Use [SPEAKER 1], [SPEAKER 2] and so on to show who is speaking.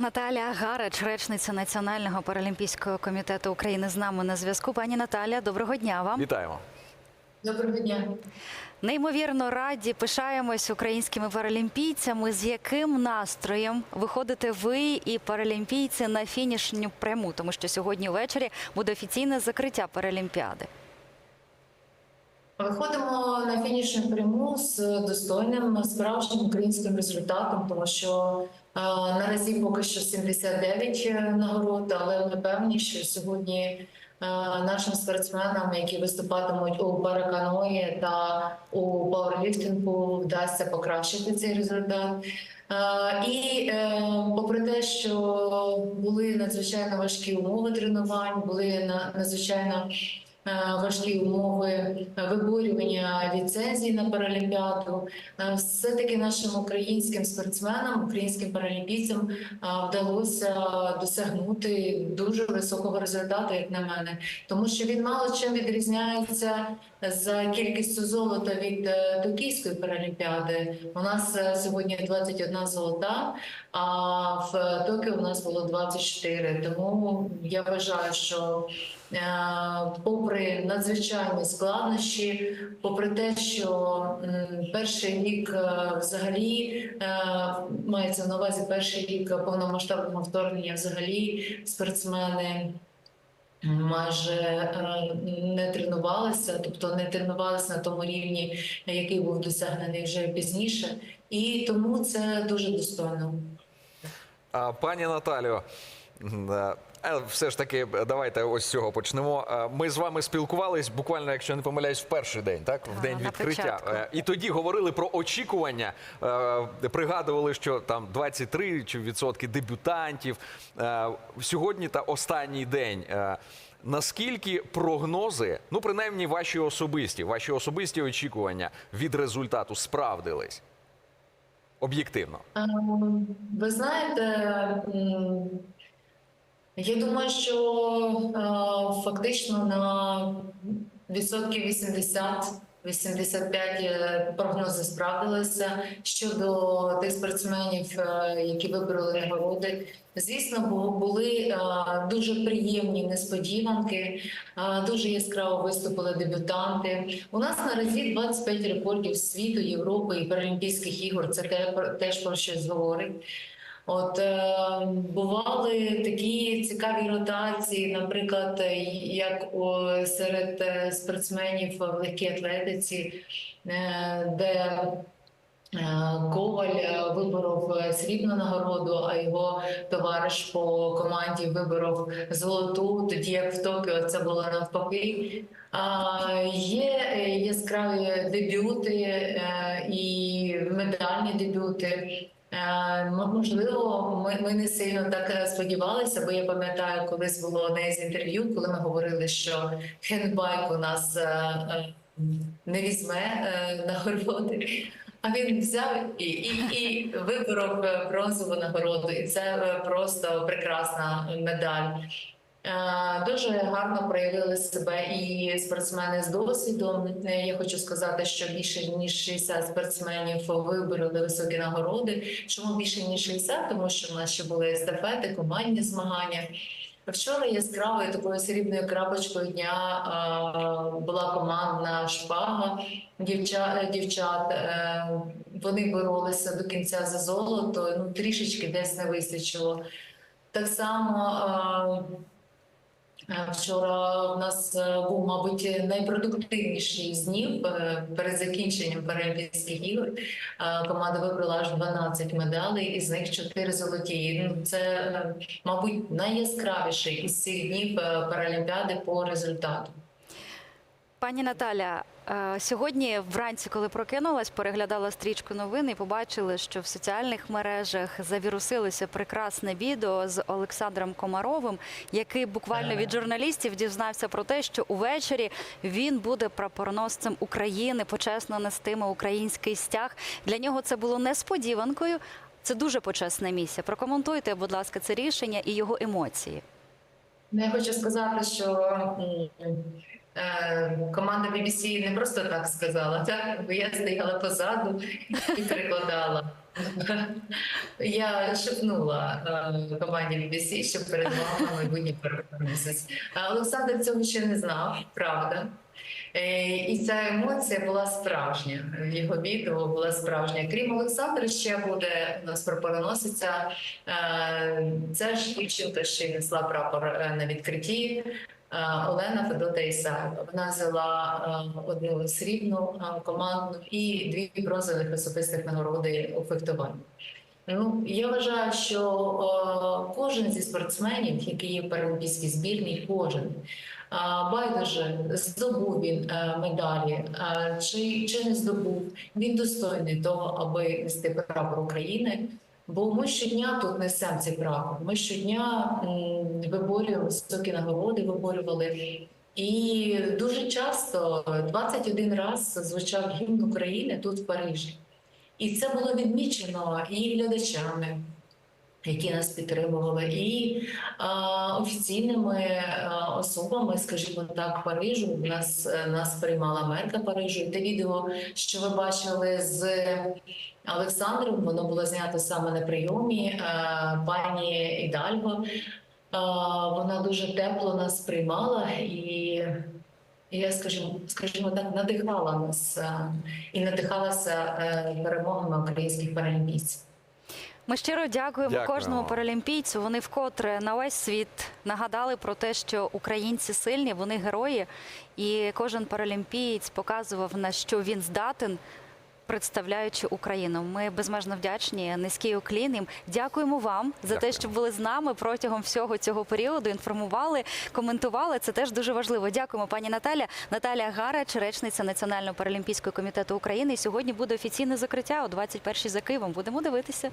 [SPEAKER 1] Наталя Гарач, речниця Національного паралімпійського комітету України, з нами на зв'язку. Пані Наталя, доброго дня вам.
[SPEAKER 2] Вітаємо.
[SPEAKER 3] Доброго дня.
[SPEAKER 1] Неймовірно раді, пишаємось українськими паралімпійцями. З яким настроєм виходите ви і паралімпійці на фінішню пряму? Тому що сьогодні ввечері буде офіційне закриття паралімпіади.
[SPEAKER 3] Виходимо на фінішну пряму з достойним справжнім українським результатом, тому що е, наразі поки що 79 нагород, але ми певні, що сьогодні е, нашим спортсменам, які виступатимуть у параканої та у пауерліфтингу, вдасться покращити цей результат. Е, І е, попри те, що були надзвичайно важкі умови тренувань, були на- надзвичайно е, важкі умови виборювання ліцензій на паралімпіаду. Е, Все-таки нашим українським спортсменам, українським паралімпійцям е, вдалося досягнути дуже високого результату, як на мене, тому що він мало чим відрізняється за кількістю золота від е, Токійської паралімпіади. У нас е, сьогодні 21 золота, а в Токіо у нас було 24. Тому я вважаю, що Е, попри надзвичайні складнощі, попри те, що перший рік е, взагалі е, мається на увазі перший рік повномасштабного вторгнення, взагалі спортсмени. Майже е, не тренувалися, тобто не тренувалися на тому рівні, який був досягнений вже пізніше, і тому це дуже достойно.
[SPEAKER 2] Пані е, все ж таки, давайте ось з цього почнемо. Е, Ми з вами спілкувались буквально, якщо не помиляюсь, в перший день, так? В
[SPEAKER 1] А,
[SPEAKER 2] день
[SPEAKER 1] на
[SPEAKER 2] відкриття.
[SPEAKER 1] початку.
[SPEAKER 2] Е, І тоді говорили про очікування. е, Пригадували, що там 23 чи відсотки дебютантів. Е, Сьогодні та останній день. Е, Наскільки прогнози, ну принаймні ваші особисті, ваші особисті очікування від результату справдились? Об'єктивно.
[SPEAKER 3] Ем, Ви знаєте, я думаю, що е, фактично на відсотків 80-85 е, прогнози справдилися щодо тих спортсменів, е, які вибороли нагороди. Звісно, були дуже приємні несподіванки, дуже яскраво виступили дебютанти. У нас наразі 25 рекордів світу, Європи і Паралімпійських ігор. Це теж про щось говорить. От е, бували такі цікаві ротації, наприклад, е, як у, серед е, спортсменів в легкій атлетиці, де Коваль виборов срібну нагороду, а його товариш по команді виборов золоту, тоді як в Токіо це було навпаки. А, Є яскраві дебюти і медальні дебюти. Е, Можливо, ми, ми не сильно так е, сподівалися, бо я пам'ятаю, колись було одне з інтерв'ю, коли ми говорили, що хендбайк у нас е, не візьме нагороди. А він взяв і, і, і виборов бронзову нагороду, і це просто прекрасна медаль. Е, Дуже гарно проявили себе і спортсмени з досвідом. Е, Я хочу сказати, що більше ніж 60 спортсменів вибороли високі нагороди. Чому більше ніж 60? Тому що в нас ще були естафети, командні змагання. Вчора яскравою такою срібною крапочкою дня е, була командна шпага дівчат. дівчат. Вони боролися до кінця за золото. Ну трішечки десь не вистачило. Так само. Е, Вчора у нас е, був, мабуть, найпродуктивніший з днів е, перед закінченням Паралімпійських ігор. Команда вибрала аж 12 медалей, із них 4 золоті. Ну, Це, мабуть, найяскравіший із цих днів Паралімпіади по результату.
[SPEAKER 1] Пані Наталя, е, сьогодні вранці, коли прокинулась, переглядала стрічку новин і побачили, що в соціальних мережах завірусилося прекрасне відео з Олександром Комаровим, який буквально від журналістів дізнався про те, що увечері він буде прапорносцем України, почесно нестиме український стяг. Для нього це було несподіванкою. Це дуже почесна місія. Прокоментуйте, будь ласка, це рішення і його емоції.
[SPEAKER 3] Ну, я хочу сказати, що е, команда BBC не просто так сказала, так? бо я стояла позаду і перекладала. Я шепнула е, команді BBC, що перед вами майбутній переможець. Олександр цього ще не знав, правда. Е, І ця емоція була справжня. Його відео була справжня. Крім Олександра, ще буде у нас прапороносиця. е, Це ж дівчинка, що несла прапор е, на відкритті. Е, Олена Федота Ісаєва. Вона взяла е, одну срібну е, командну і дві бронзових особистих нагороди у фехтуванні. Ну, я вважаю, що кожен зі спортсменів, який є в паралімпійській збірній, кожен байдуже здобув він медалі чи, чи не здобув, він достойний того, аби нести прапор України. Бо ми щодня тут несемо цей прапор. Ми щодня м, виборюємо високі нагороди, виборювали. І дуже часто 21 раз звучав гімн України тут в Парижі. І це було відмічено і глядачами, які нас підтримували, і а, офіційними а, особами, скажімо так, Парижу. Нас, е, нас приймала мерка Парижу. Те відео, що ви бачили з Олександром, воно було знято саме на прийомі. Пані Ідальго, вона дуже тепло нас приймала і. Я скажімо, скажімо так, надихала нас е, і надихалася е, перемогами українських паралімпійців.
[SPEAKER 1] Ми щиро дякуємо
[SPEAKER 2] Дякуємо.
[SPEAKER 1] кожному паралімпійцю. Вони вкотре на весь світ нагадали про те, що українці сильні, вони герої, і кожен паралімпієць показував на що він здатен. Представляючи Україну, ми безмежно вдячні. Низький уклін їм. Дякуємо вам за те, що були з нами протягом всього цього періоду. Інформували, коментували. Це теж дуже важливо. Дякуємо, пані Наталя. Наталя Гарач, речниця Національного паралімпійського комітету України. І сьогодні буде офіційне закриття о 21-й за Києвом. Будемо дивитися.